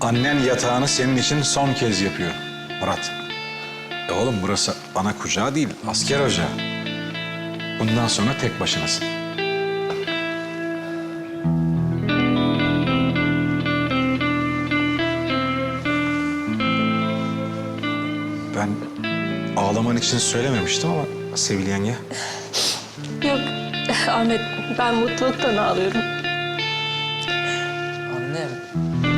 Annen yatağını senin için son kez yapıyor Murat. E oğlum burası ana kucağı değil, asker ocağı. Bundan sonra tek başınasın. Ben ağlaman için söylememiştim ama Sevil yenge. Yok Ahmet ben mutluluktan ağlıyorum. Annem.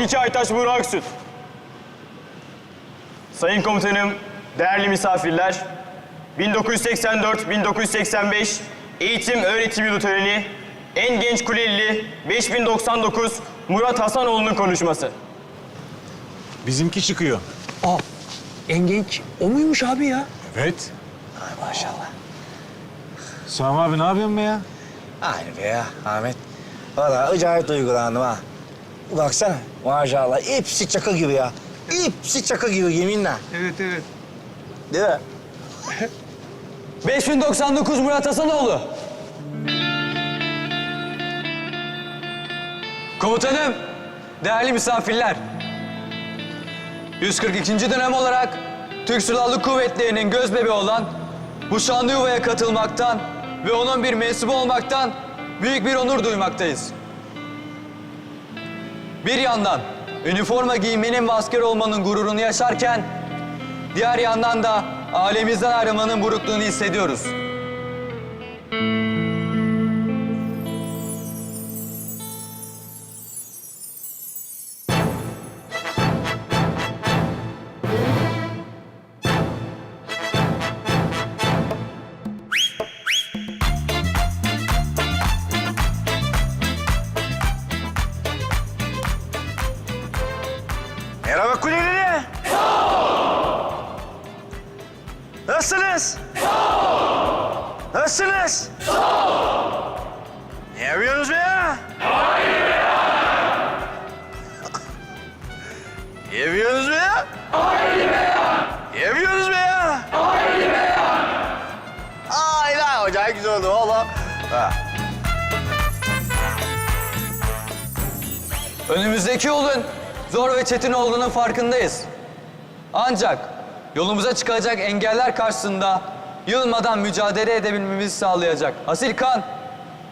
4002 Aytaç Buğra Aksüt. Sayın komutanım, değerli misafirler, 1984-1985 eğitim öğretim yılı töreni en genç kuleli 5099 Murat Hasanoğlu'nun konuşması. Bizimki çıkıyor. Aa, en genç o muymuş abi ya? Evet. Ay maşallah. Sami abi ne yapıyorsun be ya? Aynı be ya Ahmet. Valla acayip duygulandım ha. Baksana maşallah hepsi çakı gibi ya. Hepsi çakı gibi yeminle. Evet, evet. Değil mi? 5099 Murat Hasanoğlu. Komutanım, değerli misafirler. 142. dönem olarak Türk Silahlı Kuvvetleri'nin gözbebeği olan bu şanlı yuvaya katılmaktan ve onun bir mensubu olmaktan büyük bir onur duymaktayız. Bir yandan üniforma giymenin ve asker olmanın gururunu yaşarken, diğer yandan da ailemizden ayrılmanın burukluğunu hissediyoruz. Nasılsınız? Nasılsınız? Ne yapıyorsunuz be ya? Ne yapıyorsunuz be ya? Ne yapıyorsunuz be ya? Ay lan acayip güzel oldu valla. Önümüzdeki yolun zor ve çetin olduğunun farkındayız. Ancak yolumuza çıkacak engeller karşısında yılmadan mücadele edebilmemizi sağlayacak asil kan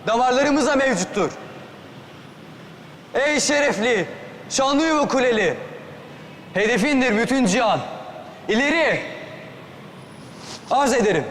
damarlarımıza mevcuttur. Ey şerefli, şanlı yuva kuleli, hedefindir bütün cihan. İleri arz ederim.